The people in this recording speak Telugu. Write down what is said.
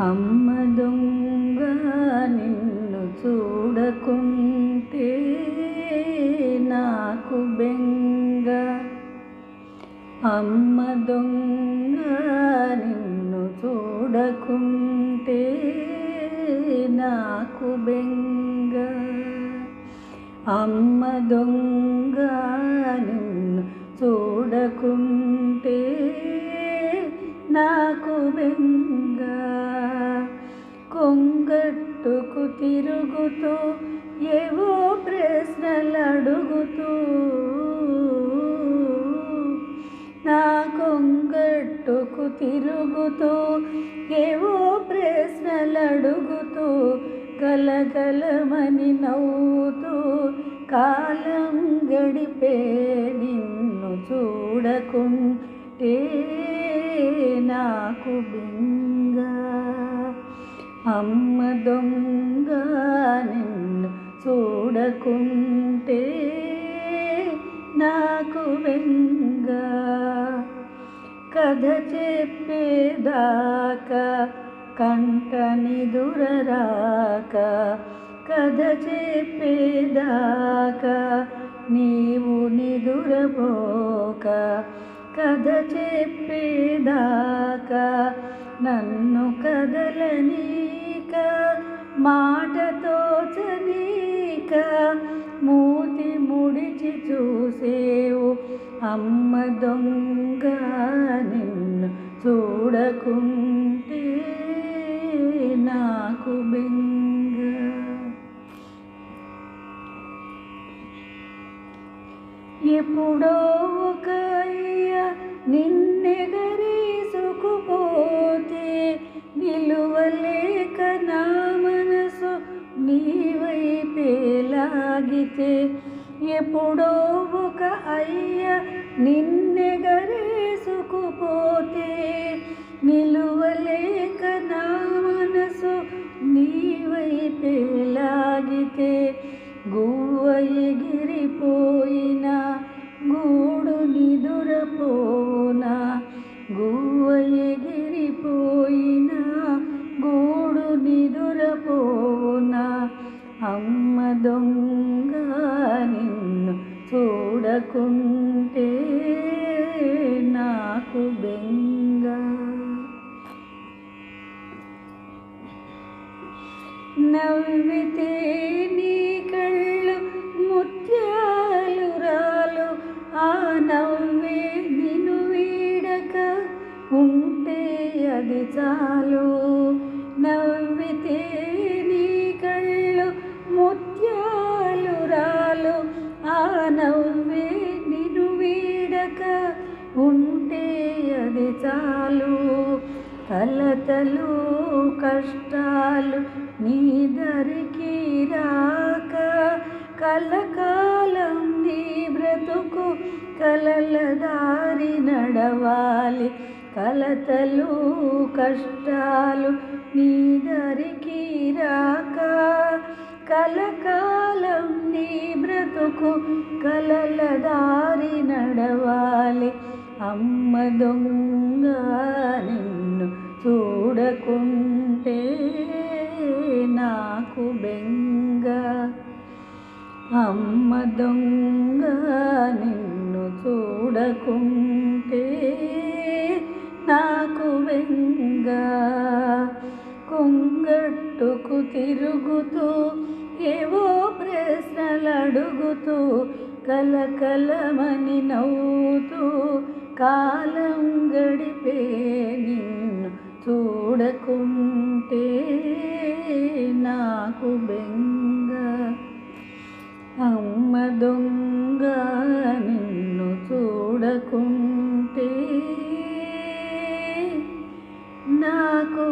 అమ్మ దొంగ నిన్ను చూడకుంటే నాకు బెంగ. అమ్మ దొంగ నిన్ను చూడకుంటే నాకు బెంగ. అమ్మ దొంగ కొంగట్టుకు తిరుగుతూ ఏవో ప్రశ్నలు అడుగుతూ నా కొంగట్టుకు తిరుగుతూ ఏవో ప్రశ్నలు అడుగుతూ గలగలమని నవ్వుతూ కాలం గడిపే నిన్ను చూడకుంటే నాకు బెంగ అమ్మ దొంగ నిన్ను చూడకుంటే నాకు వెంగ. కథ చెప్పేదాకా కంట నిదురరాక కథ చెప్పేదాకా నీవు నిదురబోక కథ చెప్పేదాకా నన్ను కదలనీక మాటతో చనీక మూతి ముడిచి చూసేవు. అమ్మ దొంగ నిన్ను చూడకుంటే నాకు బెంగ. ఎప్పుడో ఒక నిన్నెగరే లాగితే ఎప్పుడో ఒక అయ్య నిన్నెగరేసుకుపోతే నిలువలేక నా మనసు నీ లాగితే గువ్వ ఎగిరిపోయినా గూడు నిదురపోనా? గువ్వ ఎగిరిపోయినా గూడు నిదురపోనా? అమ్మ దొంగ చూడకుంటే నాకు బెంగ. నవ్వితే నీ కళ్ళు ముత్యాలురాలు ఆ నవ్వే నిన్ను వీడక ఉంటే అది చాలు. నవ్వితే నవ్వే నిన్ను వీడక ఉంటే అది చాలు. కలతలు కష్టాలు నీ దరికి రాక. కలకాలం నీ బ్రతుకు కలల దారి నడవాలి. కలతలు కష్టాలు నీ దరికి రాక. బ్రతుకు కలల దారి నడవాలి. అమ్మ దొంగ నిన్ను చూడకుంటే నాకు బెంగ. అమ్మ దొంగ నిన్ను చూడకుంటే నాకు బెంగ. కొంగట్టుకు తిరుగుతూ ఏవో ప్రశ్నలు అడుగుతూ కలకలమని నవ్వుతూ కాలం గడిపే నిన్ను చూడకుంటే నాకు బెంగ. అమ్మ దొంగ నిన్ను చూడకుంటే నాకు